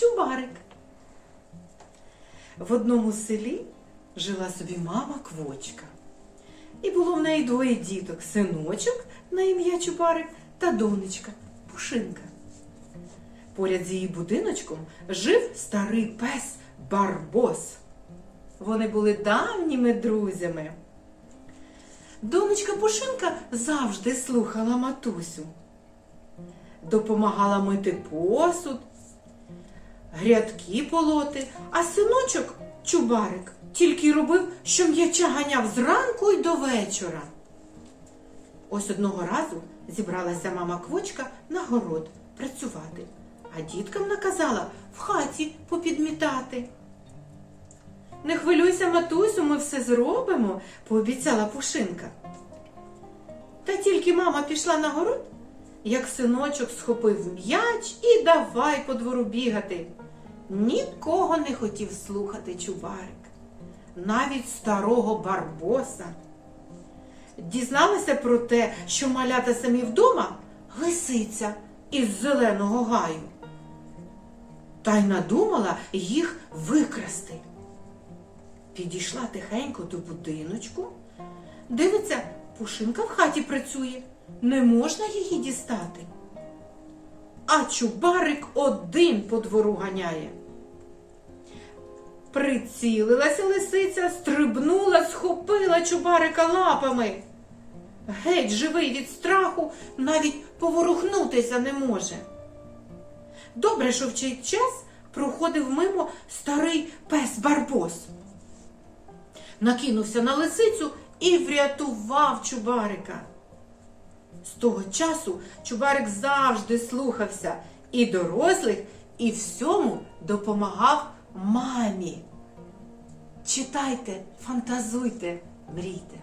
Чубарик. В одному селі жила собі мама квочка. І було в неї двоє діток синочок на ім'я Чубарик та донечка Пушинка. Поряд з її будиночком жив старий пес Барбос. Вони були давніми друзями. Донечка Пушинка завжди слухала матусю, допомагала мити посуд грядки полоти, а синочок Чубарик тільки робив, що м'яча ганяв зранку й до вечора. Ось одного разу зібралася мама квочка на город працювати, а діткам наказала в хаті попідмітати. Не хвилюйся, матусю, ми все зробимо, пообіцяла Пушинка. Та тільки мама пішла на город, як синочок схопив м'яч і давай по двору бігати. Нікого не хотів слухати чубарик, навіть старого барбоса. Дізналася про те, що малята самі вдома лисиця із зеленого гаю. Та й надумала їх викрасти. Підійшла тихенько до будиночку. Дивиться, пушинка в хаті працює, не можна її дістати. А чубарик один по двору ганяє. Прицілилася лисиця, стрибнула, схопила чубарика лапами. Геть живий від страху, навіть поворухнутися не може. Добре, що в цей час проходив мимо старий пес Барбос. Накинувся на лисицю і врятував чубарика. З того часу чубарик завжди слухався і дорослих, і всьому допомагав мамі. Читайте, фантазуйте, мрійте.